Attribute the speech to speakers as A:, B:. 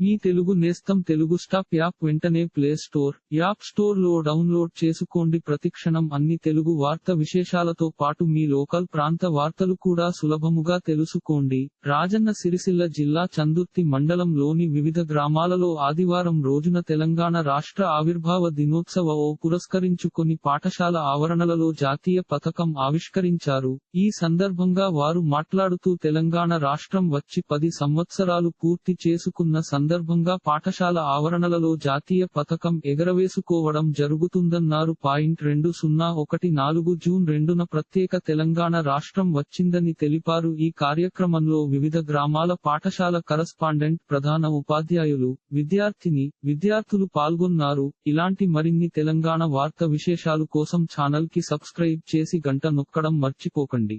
A: మీ తెలుగు నేస్తం Telugu stop app వెంటనే play store app స్టోర్లో డౌన్లోడ్ చేసుకోండి. ప్రతిక్షణం అన్ని తెలుగు వార్త విశేషాలతో పాటు మీ లోకల్ ప్రాంత వార్తలు కూడా సులభముగా తెలుసుకోండి. రాజన్న సిరిసిల్ల జిల్లా చందుర్తి మండలంలోని వివిధ గ్రామాలలో ఆదివారం రోజున తెలంగాణ రాష్ట్ర ఆవిర్భావ దినోత్సవ ఓ పురస్కరించుకొని పాఠశాల ఆవరణలలో జాతీయ పథకం ఆవిష్కరించారు. ఈ సందర్భంగా వారు మాట్లాడుతూ తెలంగాణ రాష్ట్రం వచ్చి పది సంవత్సరాలు పూర్తి చేసుకున్న సందర్భంగా సందర్భంగా పాఠశాల ఆవరణలలో జాతీయ పథకం ఎగరవేసుకోవడం జరుగుతుందన్నారు పాయింట్ రెండు సున్నా ఒకటి నాలుగు జూన్ రెండున ప్రత్యేక తెలంగాణ రాష్ట్రం వచ్చిందని తెలిపారు. ఈ కార్యక్రమంలో వివిధ గ్రామాల పాఠశాల కరస్పాండెంట్ ప్రధాన ఉపాధ్యాయులు విద్యార్థిని విద్యార్థులు పాల్గొన్నారు. ఇలాంటి మరిన్ని తెలంగాణ వార్త విశేషాలు కోసం ఛానల్కి సబ్స్క్రైబ్ చేసి గంట నొక్కడం మర్చిపోకండి.